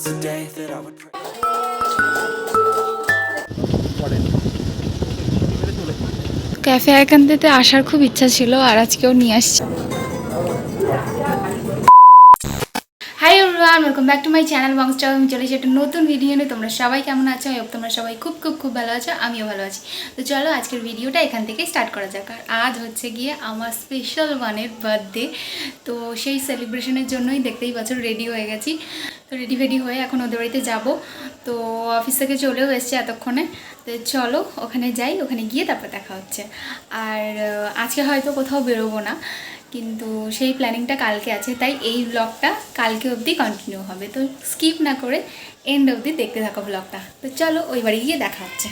once a day that I would pray. Café একান্তেতে আসার খুব ইচ্ছা ছিল আর আজকেও নিয়ে আসছি everyone welcome back to my channel Bongster আমি চলে এসেছি একটা নতুন ভিডিও নিয়ে। তোমরা সবাই কেমন আছো? আই তোমরা সবাই খুব খুব খুব ভালো আছো। আমিও ভালো আছি। তো চলো, আজকের ভিডিওটা এখান থেকে স্টার্ট করা যাক। আর আজ হচ্ছে গিয়ে আমার স্পেশাল ওয়ানের বার্থডে তো সেই সেলিব্রেশনের জন্যই দেখতেই বছর রেডি হয়ে গেছি। তো রেডি ফেডি হয়ে এখন ওদের বাড়িতে যাব। তো অফিস থেকে চলেও এসছে এতক্ষণে। তো চলো, ওখানে যাই, ওখানে গিয়ে তারপর দেখা হচ্ছে। আর আজকে হয়তো কোথাও বেরোবো না। কিন্তু সেই প্ল্যানিংটা কালকে আছে, তাই এই ব্লগটা কালকে অবধি কন্টিনিউ হবে। তো স্কিপ না করে এন্ড অবধি দেখতে থাকো ব্লগটা তো চলো ওই বাড়ি গিয়ে দেখা হচ্ছে।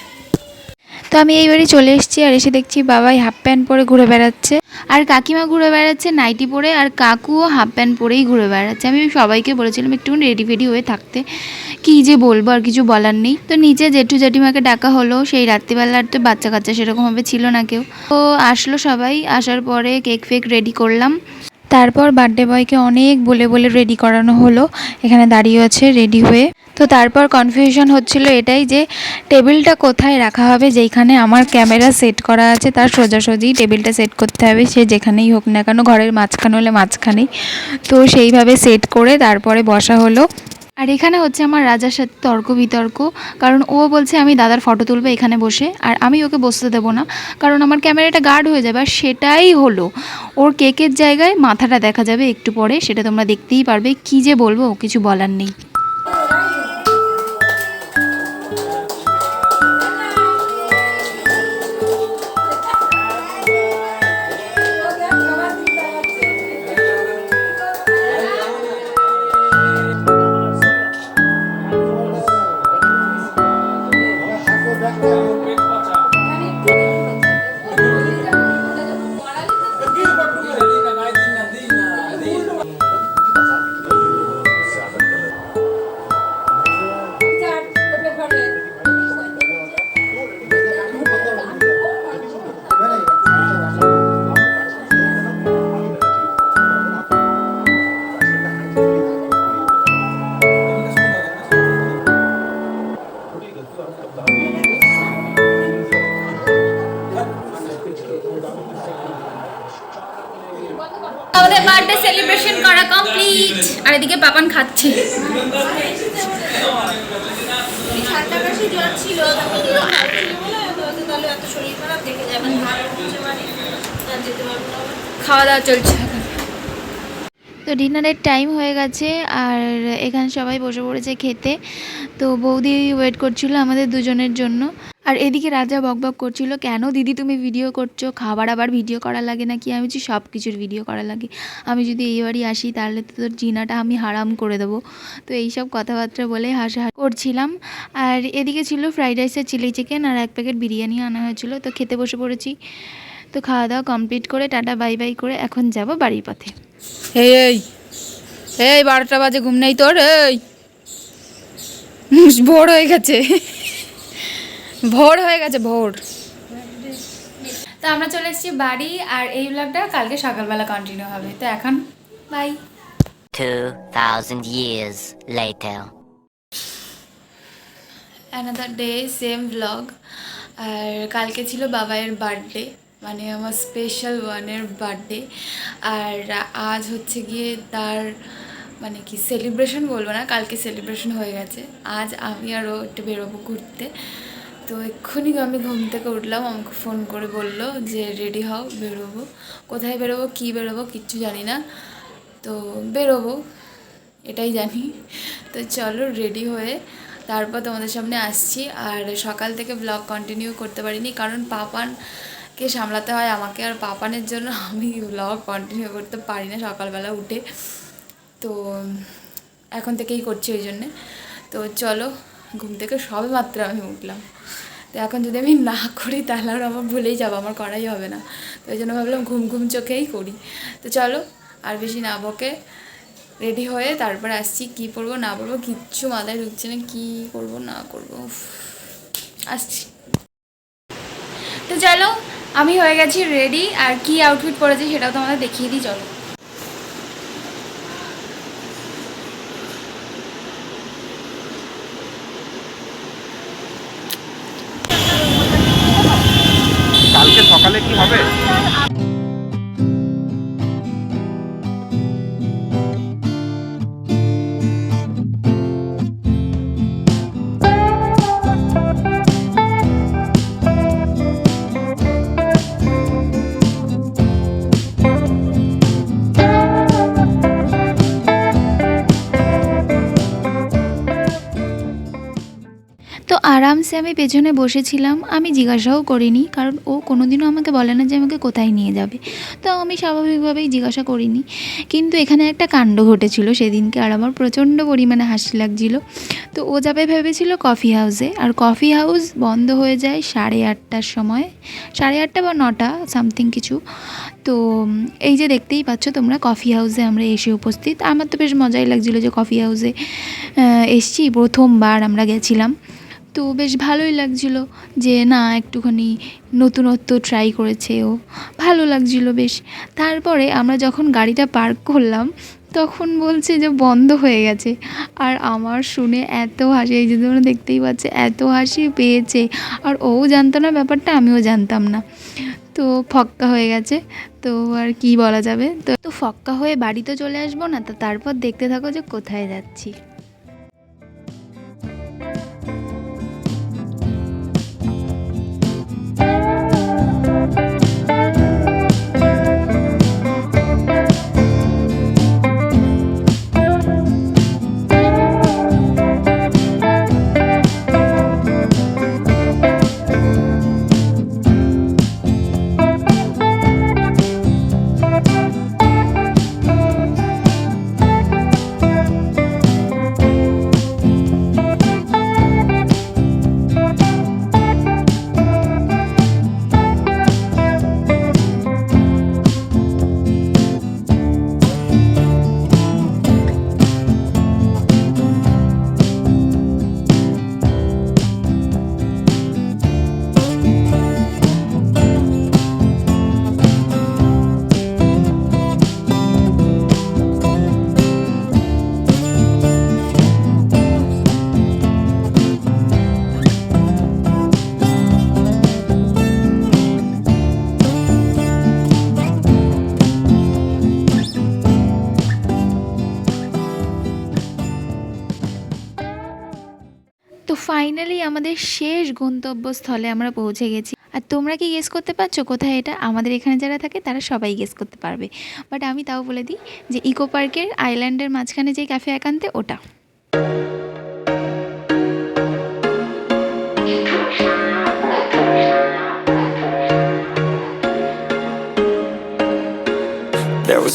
তো আমি এই বাড়ি চলে এসেছি আর এসে দেখছি বাবাই হাফ প্যান্ট পরে ঘুরে বেড়াচ্ছে। আর কাকিমা ঘুরে বেড়াচ্ছে নাইটি পরে আর কাকুও হাফ প্যান্ট পরেই ঘুরে বেড়াচ্ছে। আমি সবাইকে বলেছিলাম একটু রেডি ফেডি হয়ে থাকতে। কি যে বলব আর কিছু বলার নেই। তো নিচে জেঠু জেঠিমাকে ডাকা হলো। সেই রাত্রিবেলার তো বাচ্চা কাচ্চা সেরকমভাবে ছিল না কেউ। তো আসলো সবাই। আসার পরে কেক ফেক রেডি করলাম। তারপর বার্থডে বয়কে অনেক বলে বলে রেডি করানো হলো। এখানে দাঁড়িয়ে আছে রেডি হয়ে। তো তারপর কনফিউশন হচ্ছিল এটাই যে টেবিলটা কোথায় রাখা হবে? যেখানে আমার ক্যামেরা সেট করা আছে, তার সোজাসুজি টেবিলটা সেট করতে হবে। সে যেখানেই হোক না কেন, ঘরের মাঝখানে হলে মাঝখানেই। তো সেইভাবে সেট করে তারপরে বসা হলো। আর এখানে হচ্ছে আমার রাজার সাথে তর্ক বিতর্ক কারণ ও বলছে আমি দাদার ফটো তুলবে এখানে বসে, আর আমি ওকে বসতে দেবো না, কারণ আমার ক্যামেরাটা গার্ড হয়ে যাবে, আর সেটাই হলো। ওর কেকের জায়গায় মাথাটা দেখা যাবে একটু পরে, সেটা তোমরা দেখতেই পারবে, কি যে বলব কিছু বলার নেই। আমাদের বার্থডে সেলিব্রেশন করা কমপ্লিট আর এদিকে পাপান খাচ্ছে। খাওয়া দাওয়া চলছে। তো ডিনারের টাইম হয়ে গেছে আর এখানে সবাই বসে পড়েছে খেতে। তো বৌদি ওয়েট করছিল আমাদের দুজনের জন্য। আর এদিকে রাজা বকবক করছিল, কেন দিদি তুমি ভিডিও করছ? খাবার আবার ভিডিও করা লাগে নাকি? আমি বলছি সব কিছুর ভিডিও করা লাগে। আমি যদি এই বাড়ি আসি, তাহলে তো তোর জিনাটা আমি হারাম করে দেবো। তো এইসব কথাবার্তা বলে হাসা করছিলাম। আর এদিকে ছিল ফ্রাইড রাইসের চিলি চিকেন আর এক প্যাকেট বিরিয়ানি আনা হয়েছিল। তো খেতে বসে পড়েছি। তো খাওয়া দাওয়া কমপ্লিট করে টাটা বাই বাই করে এখন যাব বাড়ির পথে। এই এই এই বারোটা বাজে ঘুম নেই তোর এই। ভোর হয়ে গেছে। ভোর হয়ে গেছে ভোর। তো আমরা চলে এসেছি বাড়ি আর এই ব্লগটা কালকে সকালবেলা কন্টিনিউ হবে। তো এখন bye 2,000 years later. Another day same blog আর কালকে ছিল বাবাইয়ের বার্থডে মানে আমার স্পেশাল ওয়ানের বার্থডে আর আজ হচ্ছে গিয়ে তার মানে কি সেলিব্রেশন বলব না, কালকে সেলিব্রেশন হয়ে গেছে। আজ আমি আরও একটু বেরোবো ঘুরতে। তো এক্ষুনি আমি ঘুম থেকে উঠলাম, আমাকে ফোন করে বলল যে, রেডি হও, বেরোবো। কোথায় বেরোবো, কী বেরোবো কিচ্ছু জানি না। তো বেরোবো, এটাই জানি। তো চলো রেডি হয়ে তারপর তোমাদের সামনে আসছি। আর সকাল থেকে ব্লগ কন্টিনিউ করতে পারিনি, কারণ পাপানকে সামলাতে হয়, আমাকে আর পাপানের জন্য আমি ব্লগ কন্টিনিউ করতে পারি না সকালবেলা উঠে। তো এখন থেকেই করছি ওই জন্যে। তো চলো, ঘুম থেকে সবে মাত্র আমি উঠলাম। তো এখন যদি আমি না করি, তাহলে আর আমার ভুলেই যাব, আমার করাই হবে না। তো ওই জন্য ভাবলাম ঘুম ঘুম চোখেই করি। তো চলো, আর বেশি না বকে রেডি হয়ে তারপর আসছি, কি পরবো না পরবো, কিচ্ছু মাথায় ঢুকছে না, কী করব না করব আসছি। আমি হয়ে গেছি রেডি আর কি আউটফিট পরেছি সেটাও তোমাদের দেখিয়ে দিই চলো। আরামসে আমি পেছনে বসেছিলাম, আমি জিজ্ঞাসাও করিনি, কারণ ও কোনোদিনও আমাকে বলে না যে আমাকে কোথায় নিয়ে যাবে। তো আমি স্বাভাবিকভাবেই জিজ্ঞাসা করিনি। কিন্তু এখানে একটা কাণ্ড ঘটেছিল সেদিনকে, আর আমার প্রচণ্ড পরিমাণে হাসি লাগছিল। তো ও যাবে ভেবেছিল কফি হাউসে আর কফি হাউস বন্ধ হয়ে যায় সাড়ে আটটার সময়, সাড়ে আটটা বা নটা সামথিং কিছু। তো এই যে দেখতেই পাচ্ছ তোমরা কফি হাউসে আমরা এসে উপস্থিত। আমার তো বেশ মজাই লাগছিল যে কফি হাউসে এসছি, প্রথমবার আমরা গেছিলাম। তো বেশ ভালোই লাগছিল যে, না, একটুখানি নতুনত্ব ট্রাই করেছে ও। ভালো লাগছিল বেশ। তারপরে আমরা যখন গাড়িটা পার্ক করলাম, তখন বলছে যে, বন্ধ হয়ে গেছে। আর আমার শুনে এত হাসি, এই যে তোমরা দেখতেই পাচ্ছে, এত হাসি পেয়েছে। আর ও জানতো না ব্যাপারটা, আমিও জানতাম না। তো ফক্কা হয়ে গেছে। তো আর কি বলা যাবে? তো তো ফক্কা হয়ে বাড়ি তো চলে আসব না, তো তারপর দেখতে থাকো যে কোথায় যাচ্ছি। ফাইনালি আমাদের শেষ গন্তব্যস্থলে আমরা পৌঁছে গেছি। আর তোমরা কি গেস করতে পারছ? কোথায় এটা? আমাদের এখানে যারা থাকে, তারা সবাই গেস করতে পারবে। বাট আমি তাও বলে দিই যে ইকো পার্কের আইল্যান্ডের মাঝখানে যে ক্যাফে একান্তে, ওটা।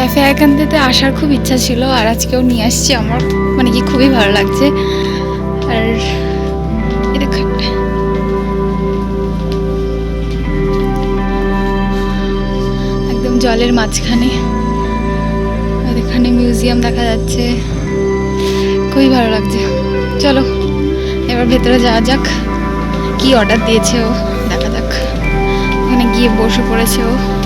café একান্তেতে আসার খুব ইচ্ছা ছিল আর আজকেও নিয়ে আসছি আমার। মানে কি খুবই ভালো লাগছে। আর একদম জলের মাঝখানে। আর এখানে মিউজিয়াম দেখা যাচ্ছে। খুবই ভালো লাগছে। চলো, এবার ভেতরে যাওয়া যাক। কি অর্ডার দিয়েছে ও? দেখা যাক। ওখানে গিয়ে বসে পড়েছে ও।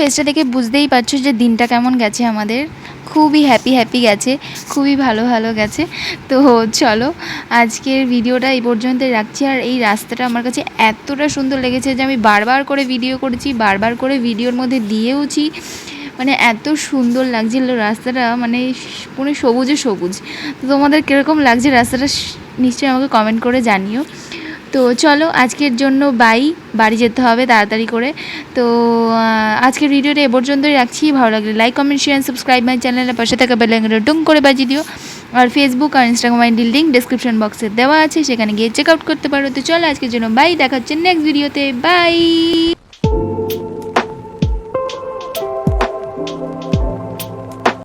ফেসটা দেখে বুঝতেই পারছ যে দিনটা কেমন গেছে আমাদের। খুবই হ্যাপি হ্যাপি গেছে, খুবই ভালো ভালো গেছে। তো চলো, আজকের ভিডিওটা এই পর্যন্ত রাখছি। আর এই রাস্তাটা আমার কাছে এতটা সুন্দর লেগেছে যে আমি বারবার করে ভিডিও করেছি, বারবার করে ভিডিওর মধ্যে দিয়েওছি। মানে এত সুন্দর লাগছিল রাস্তাটা মানে পুরো সবুজে সবুজ। তো তোমাদের কীরকম লাগছে রাস্তাটা, নিশ্চয়ই আমাকে কমেন্ট করে জানিও। তো চলো, আজকের জন্য বাই বাড়ি যেতে হবে তাড়াতাড়ি করে। তো আজকের ভিডিওটা এ পর্যন্তই রাখছি। ভালো লাগলে like comment share subscribe my চ্যানেলের পাশে থাকা বেলাঙ্গের টুং করে বাজিয়ে দিও। আর ফেসবুক আর ইনস্টাগ্রাম আইডির লিঙ্ক ডিসক্রিপশন বক্সে দেওয়া আছে, সেখানে গিয়ে চেক আউট করতে পারো। তো চলো, আজকের জন্য বাই দেখা হচ্ছে নেক্সট ভিডিওতে বাই